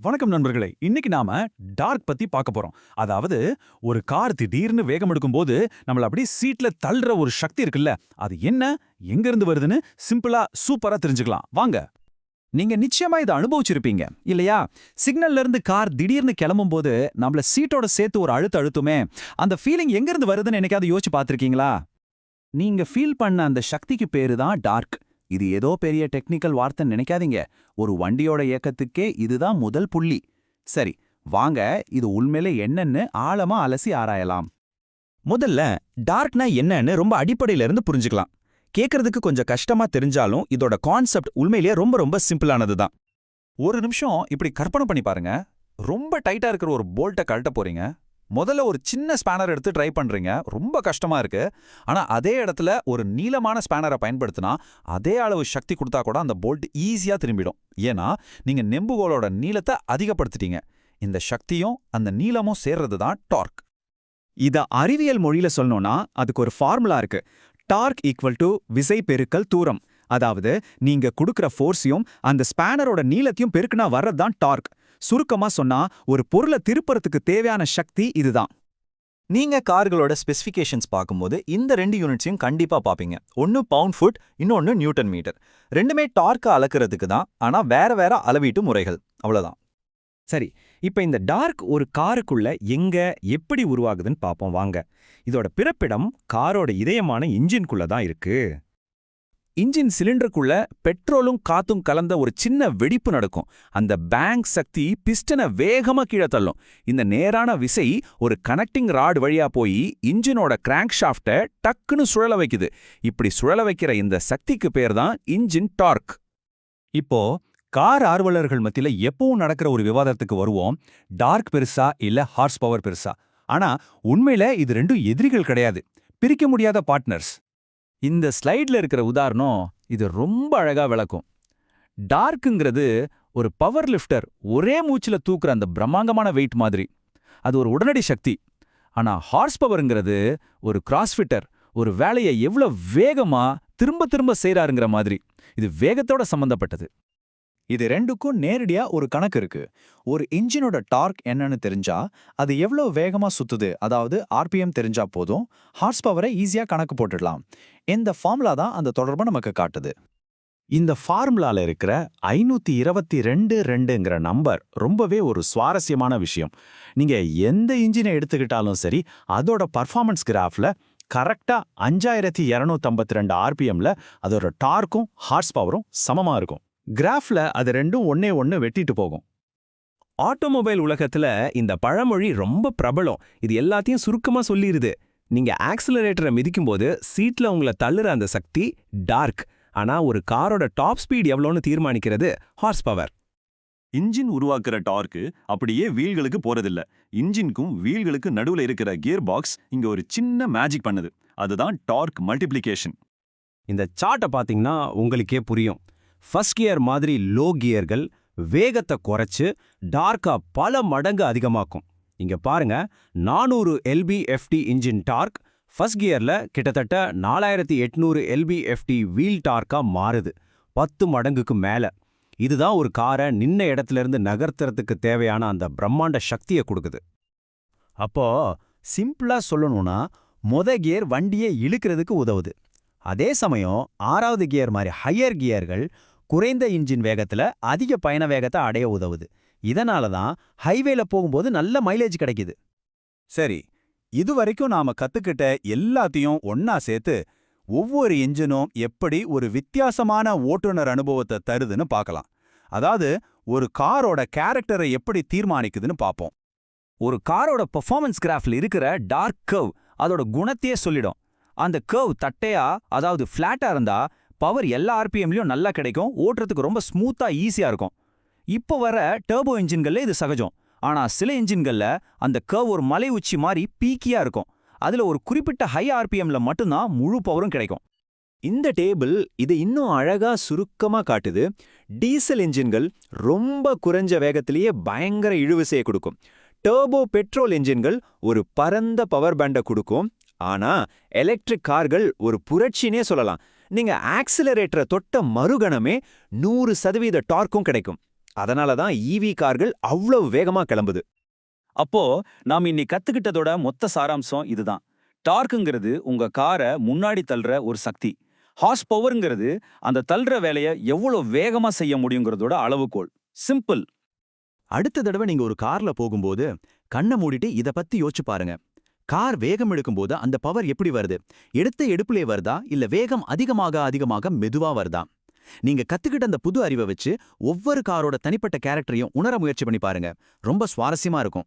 வணக்கம் நண்பர்களே. இன்னைக்கு நாம டார்க் பத்தி பார்க்க போறோம். அதாவது ஒரு கார் திடீர்னு வேகம் எடுக்கும்போது நம்மள அப்படியே சீட்ல தள்ளுற ஒரு சக்தி இருக்குல்ல அது என்ன எங்க இருந்து வருதுன்னு சிம்பிளா சூப்பரா தெரிஞ்சுக்கலாம். வாங்க. நீங்க நிச்சயமா இதை அனுபவிச்சிருப்பீங்க இல்லையா? சிக்னல்ல இருந்து கார் திடீர்னு கிளம்பும் போது நம்மள சீட்டோட சேர்த்து ஒரு அழுத்த அழுத்துமே அந்த ஃபீலிங் எங்க இருந்து வருதுன்னு என்னைக்காவது யோசிச்சு பார்த்துருக்கீங்களா? நீங்க ஃபீல் பண்ண அந்த சக்திக்கு பேரு தான் டார்க். இது ஏதோ பெரிய டெக்னிக்கல் வார்த்தைன்னு நினைக்காதீங்க. ஒரு வண்டியோட இயக்கத்துக்கே இதுதான் முதல் புள்ளி. சரி வாங்க இது உண்மையிலே என்னன்னு ஆழமா அலசி ஆராயலாம். முதல்ல டார்க்னா என்னன்னு ரொம்ப அடிப்படையில இருந்து புரிஞ்சுக்கலாம். கேட்கறதுக்கு கொஞ்சம் கஷ்டமா தெரிஞ்சாலும் இதோட கான்செப்ட் உண்மையிலேயே ரொம்ப ரொம்ப சிம்பிளானது தான் ஒரு நிமிஷம் இப்படி கற்பனை பண்ணி பாருங்க. ரொம்ப டைட்டா இருக்கிற ஒரு போல்ட்டை கழட்ட போறீங்க. முதல்ல ஒரு சின்ன ஸ்பேனர் எடுத்து ட்ரை பண்றீங்க. ரொம்ப கஷ்டமா இருக்கு. ஆனா அதே இடத்துல ஒரு நீளமான ஸ்பேனரை பயன்படுத்தினா அதே அளவு சக்தி கொடுத்தா கூட அந்த போல்ட் ஈஸியா திரும்பிடும். ஏன்னா நீங்க நெம்புகோலோட நீளத்தை அதிகப்படுத்திட்டீங்க. இந்த சக்தியும் அந்த நீளமும் சேர்றது தான் டார்க் இத அறிவியல் மொழியில் சொல்லணும்னா அதுக்கு ஒரு ஃபார்முலா இருக்கு. டார்க் ஈக்குவல் டு விசை பெருக்கல் தூரம். அதாவது நீங்க கொடுக்குற ஃபோர்ஸையும் அந்த ஸ்பேனரோட நீளத்தையும் பெருக்குனா வர்றது தான் டார்க் சுருக்கமா சொன்னா ஒரு பொருளை திருப்பறதுக்கு தேவையான சக்தி இதுதான். நீங்க கார்களோட ஸ்பெசிஃபிகேஷன்ஸ் பார்க்கும்போது இந்த ரெண்டு யூனிட்ஸையும் கண்டிப்பா பாப்பீங்க ஒன்னு பவுண்ட் ஃபுட் இன்னொன்னு நியூட்டன் மீட்டர். ரெண்டுமே டார்க்கை அளக்கிறதுக்கு தான் ஆனா வேற வேற அளவீட்டு முறைகள். அவ்வளவுதான். சரி இப்ப இந்த டார்க் ஒரு காருக்குள்ள எங்க எப்படி உருவாகுதுன்னு பாப்போம் வாங்க. இதோட பிறப்பிடம் காரோட இதயமான இன்ஜின்குள்ள தான் இருக்கு. இன்ஜின் சிலிண்டருக்குள்ள பெட்ரோலும் காத்தும் கலந்த ஒரு சின்ன வெடிப்பு நடக்கும். அந்த பேங்க் சக்தி பிஸ்டனை வேகமா கீழே தள்ளும். இந்த நேரான விசை ஒரு கனெக்டிங் ராட் வழியா போய் இன்ஜினோட கிராங்க் ஷாஃப்டை டக்குன்னு சுழல வைக்குது. இப்படி சுழல வைக்கிற இந்த சக்திக்கு பேர் தான் இன்ஜின் டார்க். இப்போ கார் ஆர்வலர்கள் மத்தியில எப்பவும் நடக்கிற ஒரு விவாதத்துக்கு வருவோம். டார்க் பெருசா இல்ல ஹார்ஸ் பவர் பெருசா? ஆனா உண்மையில இது ரெண்டும் எதிரிகள் கிடையாது. பிரிக்க முடியாத பார்ட்னர்ஸ். இந்த ஸ்லைட்ல இருக்கிற உதாரணம் இது ரொம்ப அழகா விளக்கும். டார்க்குங்கிறது ஒரு பவர் லிஃப்டர் ஒரே மூச்சுல தூக்குற அந்த பிரம்மாங்கமான வெயிட் மாதிரி. அது ஒரு உடனடி சக்தி. ஆனா ஹார்ஸ் பவருங்கிறது ஒரு கிராஸ்ஃபிட்டர் ஒரு வேலையை எவ்வளோ வேகமா திரும்ப திரும்ப செய்கிறாருங்கிற மாதிரி. இது வேகத்தோட சம்பந்தப்பட்டது. இது ரெண்டுக்கும் நேரடியா ஒரு கணக்கு இருக்கு. ஒரு இன்ஜினோட டார்க் என்னன்னு தெரிஞ்சா அது எவ்வளவு வேகமா சுத்துது அதாவது ஆர்பிஎம் தெரிஞ்சா போதும் ஹார்ஸ் பவரை ஈஸியா கணக்கு போட்டுடலாம். இந்த ஃபார்முலா தான் அந்த தொடர்பை நமக்கு காட்டுது. இந்த ஃபார்முலால இருக்கிற ஐநூத்தி இருபத்தி ரெண்டு ரெண்டுங்கிற நம்பர் ரொம்பவே ஒரு சுவாரஸ்யமான விஷயம். நீங்க எந்த இன்ஜினை எடுத்துக்கிட்டாலும் சரி அதோட பர்ஃபார்மன்ஸ் கிராஃப்ல கரெக்டா அஞ்சாயிரத்தி இரநூத்தம்பத்தி ரெண்டு ஆர்பிஎம்ல அதோட டார்க்கும் ஹார்ஸ் பவரும் சமமா இருக்கும். கிராஃப்ல அது ரெண்டும் ஒன்னே ஒன்னு வெட்டிட்டு போகும். ஆட்டோமொபைல் உலகத்துல இந்த பழமொழி ரொம்ப பிரபலம். இது எல்லாத்தையும் சுருக்கமா சொல்லிருது. நீங்க ஆக்சிலரேட்டரை மிதிக்கும்போது சீட்ல உங்களை தள்ளுற அந்த சக்தி டார்க் ஆனா ஒரு காரோட டாப் ஸ்பீட் எவ்வளோன்னு தீர்மானிக்கிறது ஹார்ஸ் பவர் இன்ஜின் உருவாக்குற டார்க்கு அப்படியே வீல்களுக்கு போறதில்ல. இன்ஜின்க்கும் வீல்களுக்கு நடுவுல இருக்கிற கியர் பாக்ஸ் இங்க ஒரு சின்ன மேஜிக் பண்ணுது. அதுதான் டார்க் மல்டிப்ளிகேஷன் இந்த சார்ட்டை பாத்தீங்கன்னா உங்களுக்கே புரியும். ஃபர்ஸ்ட் கியர் மாதிரி லோ கியர்கள் வேகத்தை குறைச்சு டார்க்கா பல மடங்கு அதிகமாக்கும். இங்க பாருங்க நானூறு L B F T engine torque first கியர்ல கிட்டத்தட்ட நாலாயிரத்தி எட்நூறு எல்பிஎஃப்டி வீல் டார்க்கா மாறுது. பத்து மடங்குக்கு மேல. இதுதான் ஒரு காரை நின்ன இடத்துல இருந்து நகர்த்துறதுக்கு தேவையான அந்த பிரம்மாண்ட சக்தியை கொடுக்குது. அப்போ சிம்பிளா சொல்லணும்னா மொத கியர் வண்டியை இழுக்கிறதுக்கு உதவுது. அதே சமயம் ஆறாவது கியர் மாதிரி ஹையர் கியர்கள் குறைந்த இன்ஜின் வேகத்துல அதிக பயண வேகத்தை அடைய உதவுது. இதனால தான் ஹைவேல போகும்போது நல்ல மைலேஜ் கிடைக்குது. சரி இதுவரைக்கும் நாம கத்துக்கிட்ட எல்லாத்தையும் ஒன்னா சேர்த்து ஒவ்வொரு இன்ஜினும் எப்படி ஒரு வித்தியாசமான ஓட்டுநர் அனுபவத்தை தருதுன்னு பார்க்கலாம். அதாவது ஒரு காரோட கேரக்டரை எப்படி தீர்மானிக்குதுன்னு பார்ப்போம். ஒரு காரோட பெர்ஃபார்மன்ஸ் கிராஃப்ல இருக்கிற டார்க் கர்வ் அதோட குணத்தையே சொல்லிடும். அந்த கர்வ் தட்டையா அதாவது ஃப்ளாட்டா இருந்தா பவர் எல்லா ஆர்பிஎம்லயும் நல்லா கிடைக்கும் ஓட்டுறதுக்கு ரொம்ப ஸ்மூத்தா ஈஸியா இருக்கும். இப்போ வர டர்போ இன்ஜின்கள்ல இது சகஜம். ஆனா சில இன்ஜின்கள்ல அந்த கர்வ் ஒரு மலை உச்சி மாதிரி பீக்கியா இருக்கும். அதுல ஒரு குறிப்பிட்ட ஹை ஆர்பிஎம்ல மட்டும்தான் முழு பவரும் கிடைக்கும். இந்த டேபிள் இதை இன்னும் அழகா சுருக்கமா காட்டுது. டீசல் இன்ஜின்கள் ரொம்ப குறைஞ்ச வேகத்திலேயே பயங்கர இழுவிசையை கொடுக்கும். டர்போ பெட்ரோல் இன்ஜின்கள் ஒரு பரந்த பவர் பேண்டை கொடுக்கும். ஆனா எலக்ட்ரிக் கார்கள் ஒரு புரட்சினே சொல்லலாம். நீங்க ஆக்சிலரேட்டரை தொட்ட மறுகணமே நூறு சதவீத டார்க்கும் கிடைக்கும். அதனால தான் ஈவி கார்கள் அவ்வளவு வேகமா கிளம்புது. அப்போ நாம் இன்னி கத்துக்கிட்டதோட மொத்த சாராம்சம் இதுதான். டார்க்குங்கிறது உங்க காரை முன்னாடி தள்ளுற ஒரு சக்தி. ஹார்ஸ் பவர்ங்கிறது அந்த தள்ளுற வேலையை எவ்வளவு வேகமா செய்ய முடியுங்கிறதோட அளவுகோல். சிம்பிள் அடுத்த தடவை நீங்க ஒரு கார்ல போகும்போது கண்ணை மூடிட்டு இத பத்தி யோசிச்சு பாருங்க. கார் வேகம் எடுக்கும்போது அந்த பவர் எப்படி வருது? எடுத்த எடுப்புலே வருதா? இல்ல வேகம் அதிகமாக அதிகமாக மெதுவா வருதா? நீங்க கத்துக்கிட்ட அந்த புது அறிவை வச்சு ஒவ்வொரு காரோட தனிப்பட்ட கேரக்டரையும் உணர முயற்சி பண்ணி பாருங்க. ரொம்ப சுவாரஸ்யமா இருக்கும்.